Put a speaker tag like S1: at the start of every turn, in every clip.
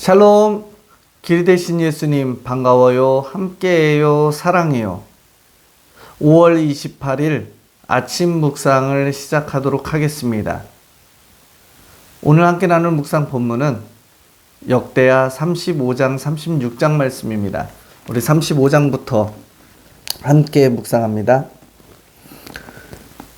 S1: 샬롬. 길 대신 예수님 반가워요. 함께해요. 사랑해요. 5월 28일 아침 묵상을 시작하도록 하겠습니다. 오늘 함께 나눌 묵상 본문은 역대하 35장 36장 말씀입니다. 우리 35장부터 함께 묵상합니다.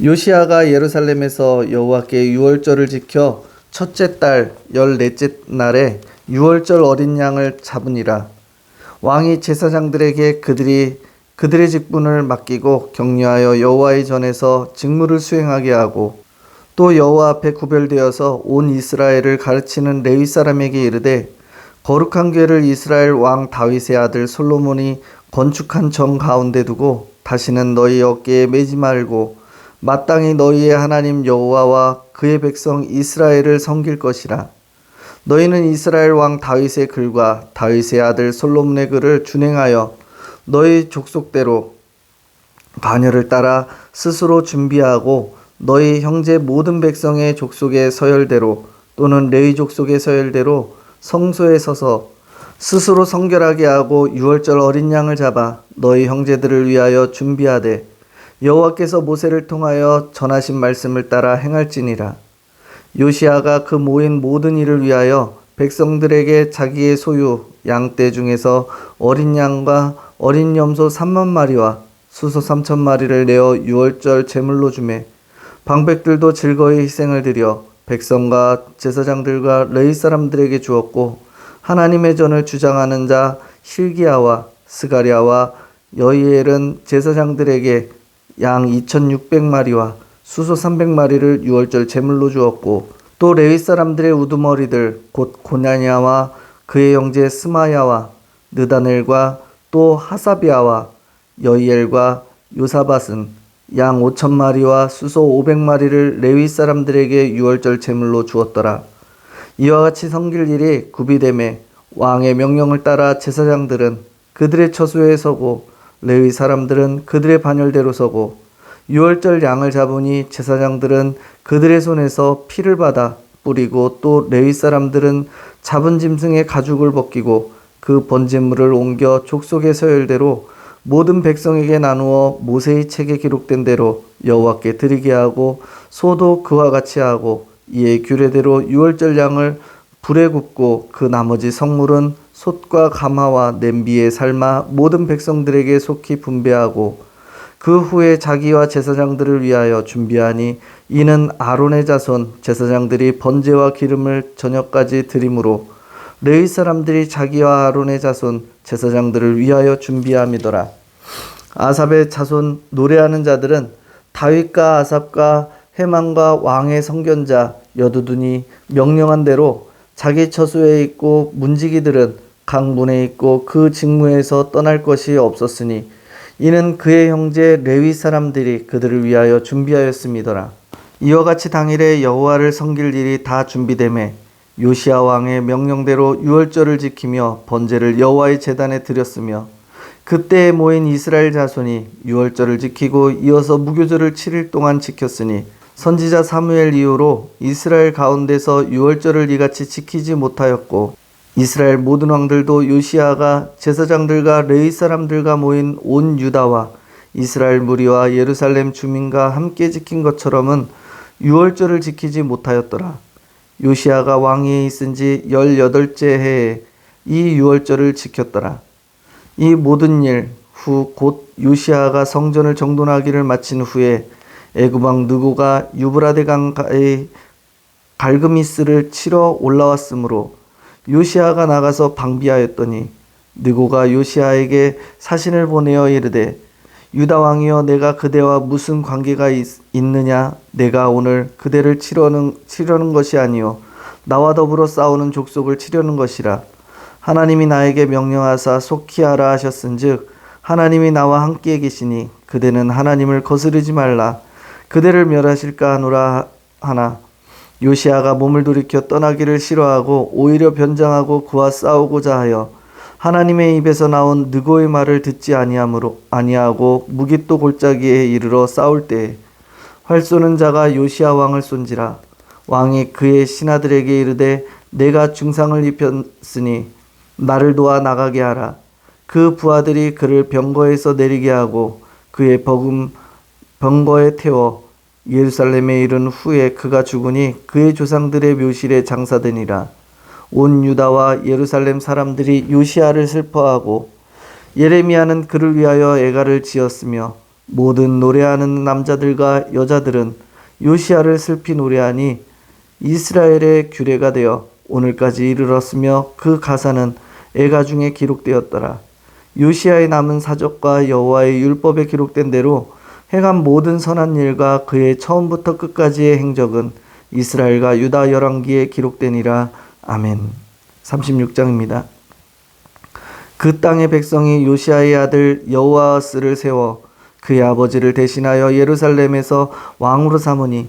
S1: 요시아가 예루살렘에서 여호와께 유월절을 지켜 첫째 달 열넷째 날에 유월절 어린 양을 잡으니라 왕이 제사장들에게 그들이 그들의 직분을 맡기고 격려하여 여호와의 전에서 직무를 수행하게 하고 또 여호와 앞에 구별되어서 온 이스라엘을 가르치는 레위 사람에게 이르되 거룩한 궤를 이스라엘 왕 다윗의 아들 솔로몬이 건축한 정 가운데 두고 다시는 너희 어깨에 매지 말고 마땅히 너희의 하나님 여호와와 그의 백성 이스라엘을 섬길 것이라. 너희는 이스라엘 왕 다윗의 글과 다윗의 아들 솔로몬의 글을 준행하여 너희 족속대로 반열을 따라 스스로 준비하고 너희 형제 모든 백성의 족속의 서열대로 또는 레위 족속의 서열대로 성소에 서서 스스로 성결하게 하고 유월절 어린 양을 잡아 너희 형제들을 위하여 준비하되 여호와께서 모세를 통하여 전하신 말씀을 따라 행할지니라. 요시아가 그 모인 모든 일을 위하여 백성들에게 자기의 소유 양떼 중에서 어린 양과 어린 염소 3만 마리와 수소 3천 마리를 내어 유월절 제물로 주매 방백들도 즐거이 희생을 드려 백성과 제사장들과 레위 사람들에게 주었고 하나님의 전을 주장하는 자 실기야와 스가랴와 여이엘은 제사장들에게 양 2600마리와 수소 300마리를 유월절 제물로 주었고 또 레위 사람들의 우두머리들 곧 고냐냐와 그의 형제 스마야와 느다넬과 또 하사비아와 여이엘과 요사밭은 양 5천 마리와 수소 500마리를 레위 사람들에게 유월절 제물로 주었더라. 이와 같이 섬길 일이 구비됨에 왕의 명령을 따라 제사장들은 그들의 처소에 서고 레위 사람들은 그들의 반열대로 서고 유월절 양을 잡으니 제사장들은 그들의 손에서 피를 받아 뿌리고 또 레위 사람들은 잡은 짐승의 가죽을 벗기고 그 번제물을 옮겨 족속의 서열대로 모든 백성에게 나누어 모세의 책에 기록된 대로 여호와께 드리게 하고 소도 그와 같이 하고 이에 규례대로 유월절 양을 불에 굽고 그 나머지 성물은 솥과 가마와 냄비에 삶아 모든 백성들에게 속히 분배하고 그 후에 자기와 제사장들을 위하여 준비하니 이는 아론의 자손 제사장들이 번제와 기름을 저녁까지 드림으로 레위 사람들이 자기와 아론의 자손 제사장들을 위하여 준비함이더라. 아삽의 자손 노래하는 자들은 다윗과 아삽과 해만과 왕의 성견자 여두둔이 명령한 대로 자기 처소에 있고 문지기들은 강문에 있고 그 직무에서 떠날 것이 없었으니 이는 그의 형제 레위 사람들이 그들을 위하여 준비하였음이더라. 이와 같이 당일에 여호와를 섬길 일이 다 준비됨에 요시아 왕의 명령대로 유월절을 지키며 번제를 여호와의 제단에 드렸으며 그때에 모인 이스라엘 자손이 유월절을 지키고 이어서 무교절을 7일 동안 지켰으니 선지자 사무엘 이후로 이스라엘 가운데서 유월절을 이같이 지키지 못하였고 이스라엘 모든 왕들도 요시아가 제사장들과 레위 사람들과 모인 온 유다와 이스라엘 무리와 예루살렘 주민과 함께 지킨 것처럼은 유월절을 지키지 못하였더라. 요시아가 왕위에 있은 지 열여덟째 해에 이 유월절을 지켰더라. 이 모든 일 후 곧 요시아가 성전을 정돈하기를 마친 후에 애굽왕 느고가 유브라데 강가의 갈그미스를 치러 올라왔으므로 요시아가 나가서 방비하였더니 느고가 요시아에게 사신을 보내어 이르되 유다 왕이여 내가 그대와 무슨 관계가 있, 느냐? 내가 오늘 그대를 치려는 치려는 것이 아니요 나와 더불어 싸우는 족속을 치려는 것이라. 하나님이 나에게 명령하사 속히 하라 하셨은즉 하나님이 나와 함께 계시니 그대는 하나님을 거스르지 말라. 그대를 멸하실까 하노라 하나 요시아가 몸을 돌이켜 떠나기를 싫어하고 오히려 변장하고 그와 싸우고자 하여 하나님의 입에서 나온 느고의 말을 듣지 아니하므로 아니하고 무기또 골짜기에 이르러 싸울 때에 활 쏘는 자가 요시아 왕을 쏜지라 왕이 그의 신하들에게 이르되 내가 중상을 입혔으니 나를 도와 나가게 하라. 그 부하들이 그를 병거에서 내리게 하고 그의 버금 병거에 태워 예루살렘에 이른 후에 그가 죽으니 그의 조상들의 묘실에 장사되니라. 온 유다와 예루살렘 사람들이 요시아를 슬퍼하고 예레미야는 그를 위하여 애가를 지었으며 모든 노래하는 남자들과 여자들은 요시아를 슬피 노래하니 이스라엘의 규례가 되어 오늘까지 이르렀으며 그 가사는 애가 중에 기록되었더라. 요시아의 남은 사적과 여호와의 율법에 기록된 대로 행한 모든 선한 일과 그의 처음부터 끝까지의 행적은 이스라엘과 유다 열왕기에 기록되니라. 아멘. 36장입니다. 그 땅의 백성이 요시아의 아들 여호아스를 세워 그의 아버지를 대신하여 예루살렘에서 왕으로 삼으니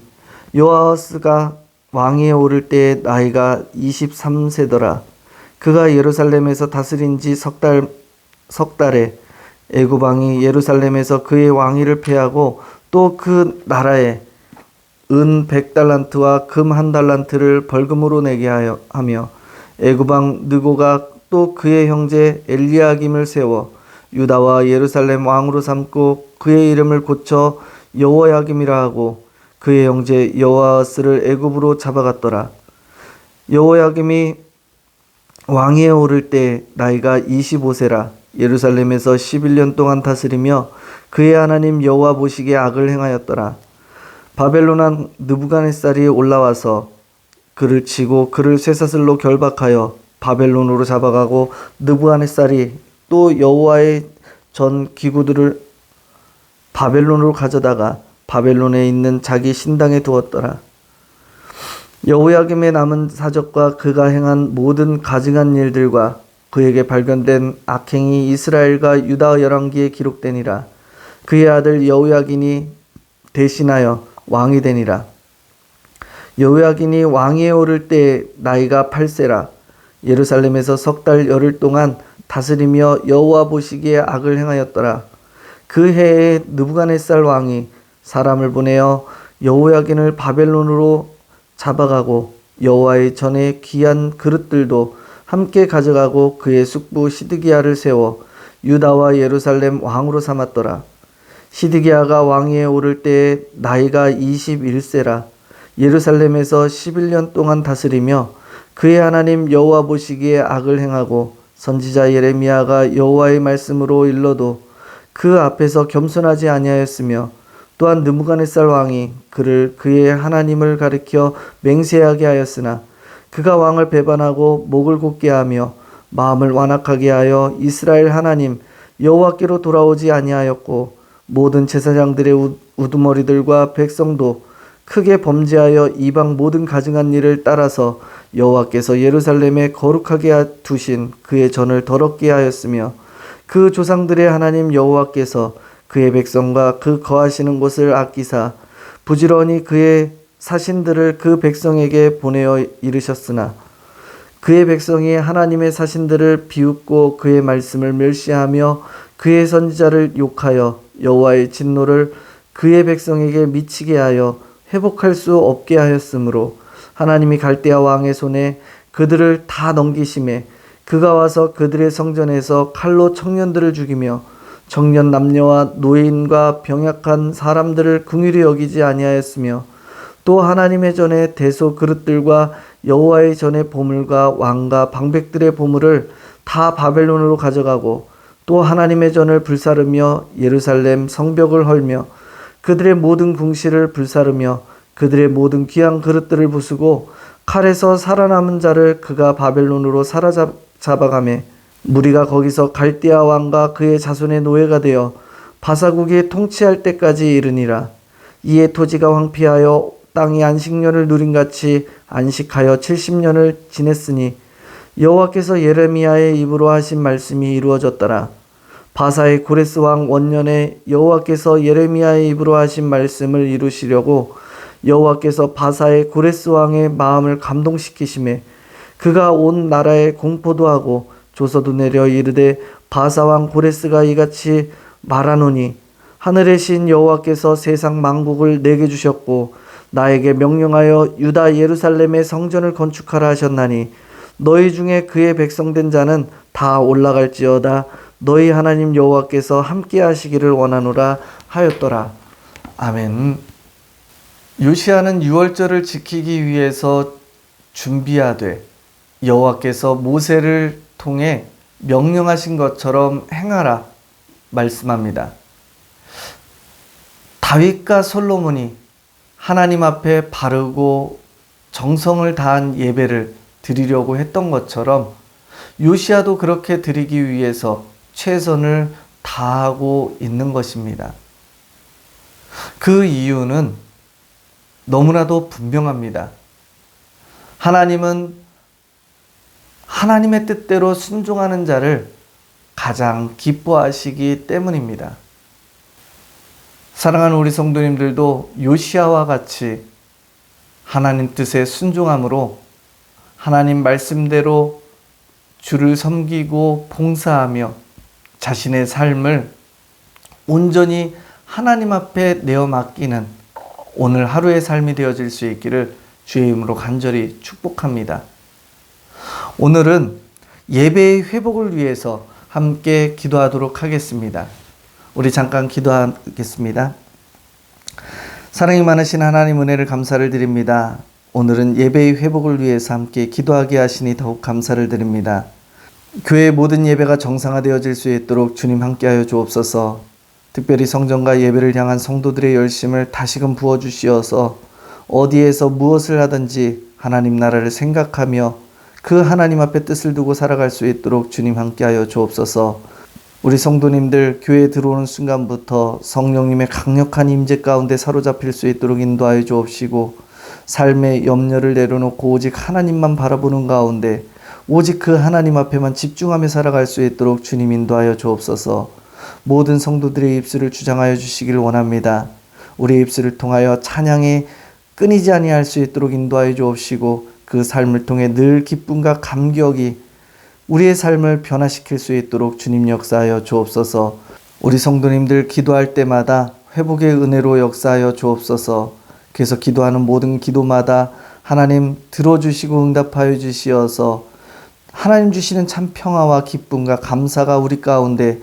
S1: 여호아스가 왕위에 오를 때 나이가 23세더라. 그가 예루살렘에서 다스린 지 석 달 석 달에 애굽 왕이 예루살렘에서 그의 왕위를 폐하고 또 그 나라에 은 100달란트와 금 한 달란트를 벌금으로 내게 하여 하며 애굽 왕 느고가 또 그의 형제 엘리야김을 세워 유다와 예루살렘 왕으로 삼고 그의 이름을 고쳐 여호야김이라 하고 그의 형제 여호아스를 애굽으로 잡아갔더라. 여호야김이 왕위에 오를 때 나이가 25세라 예루살렘에서 11년 동안 다스리며 그의 하나님 여호와 보시기에 악을 행하였더라. 바벨론 왕 느부갓네살이 올라와서 그를 치고 그를 쇠사슬로 결박하여 바벨론으로 잡아가고 느부갓네살이 또 여호와의 전 기구들을 바벨론으로 가져다가 바벨론에 있는 자기 신당에 두었더라. 여호야김의 남은 사적과 그가 행한 모든 가증한 일들과 그에게 발견된 악행이 이스라엘과 유다 열왕기에 기록되니라. 그의 아들 여호야긴이 대신하여 왕이 되니라. 여호야긴이 왕위에 오를 때 나이가 8세라. 예루살렘에서 석 달 열흘 동안 다스리며 여호와 보시기에 악을 행하였더라. 그 해에 느부갓네살 왕이 사람을 보내어 여호야긴을 바벨론으로 잡아가고 여호와의 전에 귀한 그릇들도 함께 가져가고 그의 숙부 시드기야를 세워 유다와 예루살렘 왕으로 삼았더라. 시드기야가 왕위에 오를 때 나이가 21세라 예루살렘에서 11년 동안 다스리며 그의 하나님 여호와 보시기에 악을 행하고 선지자 예레미야가 여호와의 말씀으로 일러도 그 앞에서 겸손하지 아니하였으며 또한 느부갓네살 왕이 그를 그의 하나님을 가리켜 맹세하게 하였으나 그가 왕을 배반하고 목을 곧게 하며 마음을 완악하게 하여 이스라엘 하나님 여호와께로 돌아오지 아니하였고 모든 제사장들의 우- 우두머리들과 백성도 크게 범죄하여 이방 모든 가증한 일을 따라서 여호와께서 예루살렘에 거룩하게 하- 두신 그의 전을 더럽게 하였으며 그 조상들의 하나님 여호와께서 그의 백성과 그 거하시는 곳을 아끼사 부지런히 그의 사신들을 그 백성에게 보내어 이르셨으나 그의 백성이 하나님의 사신들을 비웃고 그의 말씀을 멸시하며 그의 선지자를 욕하여 여호와의 진노를 그의 백성에게 미치게 하여 회복할 수 없게 하였으므로 하나님이 갈대아 왕의 손에 그들을 다 넘기심에 그가 와서 그들의 성전에서 칼로 청년들을 죽이며 청년 남녀와 노인과 병약한 사람들을 궁휼히 여기지 아니하였으며 또 하나님의 전에 대소 그릇들과 여호와의 전에 보물과 왕과 방백들의 보물을 다 바벨론으로 가져가고 또 하나님의 전을 불사르며 예루살렘 성벽을 헐며 그들의 모든 궁실을 불사르며 그들의 모든 귀한 그릇들을 부수고 칼에서 살아남은 자를 그가 바벨론으로 사로잡아가매 무리가 거기서 갈대아 왕과 그의 자손의 노예가 되어 바사국이 통치할 때까지 이르니라. 이에 토지가 황폐하여 땅이 안식년을 누린 같이 안식하여 70년을 지냈으니 여호와께서 예레미야의 입으로 하신 말씀이 이루어졌더라. 바사의 고레스 왕 원년에 여호와께서 예레미야의 입으로 하신 말씀을 이루시려고 여호와께서 바사의 고레스 왕의 마음을 감동시키심에 그가 온 나라에 공포도 하고 조서도 내려 이르되 바사 왕 고레스가 이같이 말하노니 하늘의 신 여호와께서 세상 만국을 내게 주셨고 나에게 명령하여 유다 예루살렘의 성전을 건축하라 하셨나니 너희 중에 그의 백성된 자는 다 올라갈지어다 너희 하나님 여호와께서 함께 하시기를 원하노라 하였더라. 아멘. 요시아는 유월절을 지키기 위해서 준비하되 여호와께서 모세를 통해 명령하신 것처럼 행하라 말씀합니다. 다윗과 솔로몬이 하나님 앞에 바르고 정성을 다한 예배를 드리려고 했던 것처럼 요시아도 그렇게 드리기 위해서 최선을 다하고 있는 것입니다. 그 이유는 너무나도 분명합니다. 하나님은 하나님의 뜻대로 순종하는 자를 가장 기뻐하시기 때문입니다. 사랑하는 우리 성도님들도 요시아와 같이 하나님 뜻에 순종함으로 하나님 말씀대로 주를 섬기고 봉사하며 자신의 삶을 온전히 하나님 앞에 내어 맡기는 오늘 하루의 삶이 되어질 수 있기를 주의 이름으로 간절히 축복합니다. 오늘은 예배의 회복을 위해서 함께 기도하도록 하겠습니다. 우리 잠깐 기도하겠습니다. 사랑이 많으신 하나님 은혜를 감사를 드립니다. 오늘은 예배의 회복을 위해서 함께 기도하게 하시니 더욱 감사를 드립니다. 교회의 모든 예배가 정상화되어질 수 있도록 주님 함께하여 주옵소서. 특별히 성전과 예배를 향한 성도들의 열심을 다시금 부어 주시어서 어디에서 무엇을 하든지 하나님 나라를 생각하며 그 하나님 앞에 뜻을 두고 살아갈 수 있도록 주님 함께하여 주옵소서. 우리 성도님들 교회에 들어오는 순간부터 성령님의 강력한 임재 가운데 사로잡힐 수 있도록 인도하여 주옵시고 삶의 염려를 내려놓고 오직 하나님만 바라보는 가운데 오직 그 하나님 앞에만 집중하며 살아갈 수 있도록 주님 인도하여 주옵소서. 모든 성도들의 입술을 주장하여 주시길 원합니다. 우리 입술을 통하여 찬양이 끊이지 아니할 수 있도록 인도하여 주옵시고 그 삶을 통해 늘 기쁨과 감격이 우리의 삶을 변화시킬 수 있도록 주님 역사하여 주옵소서. 우리 성도님들 기도할 때마다 회복의 은혜로 역사하여 주옵소서. 그래서 기도하는 모든 기도마다 하나님 들어주시고 응답하여 주시어서 하나님 주시는 참 평화와 기쁨과 감사가 우리 가운데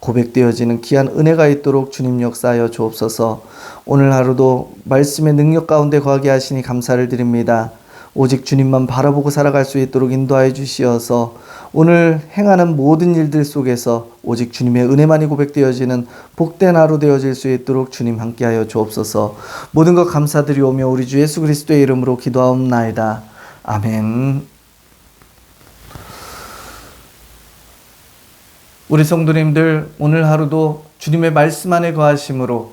S1: 고백되어지는 귀한 은혜가 있도록 주님 역사하여 주옵소서. 오늘 하루도 말씀의 능력 가운데 거하게 하시니 감사를 드립니다. 오직 주님만 바라보고 살아갈 수 있도록 인도하여 주시어서 오늘 행하는 모든 일들 속에서 오직 주님의 은혜만이 고백되어지는 복된 하루 되어질 수 있도록 주님 함께하여 주옵소서. 모든 것 감사드리오며 우리 주 예수 그리스도의 이름으로 기도하옵나이다. 아멘. 우리 성도님들 오늘 하루도 주님의 말씀 안에 거하심으로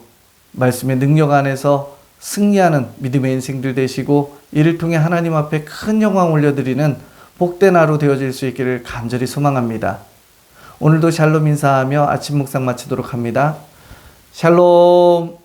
S1: 말씀의 능력 안에서 승리하는 믿음의 인생들 되시고 이를 통해 하나님 앞에 큰 영광 올려드리는 복된 하루 되어질 수 있기를 간절히 소망합니다. 오늘도 샬롬 인사하며 아침 묵상 마치도록 합니다. 샬롬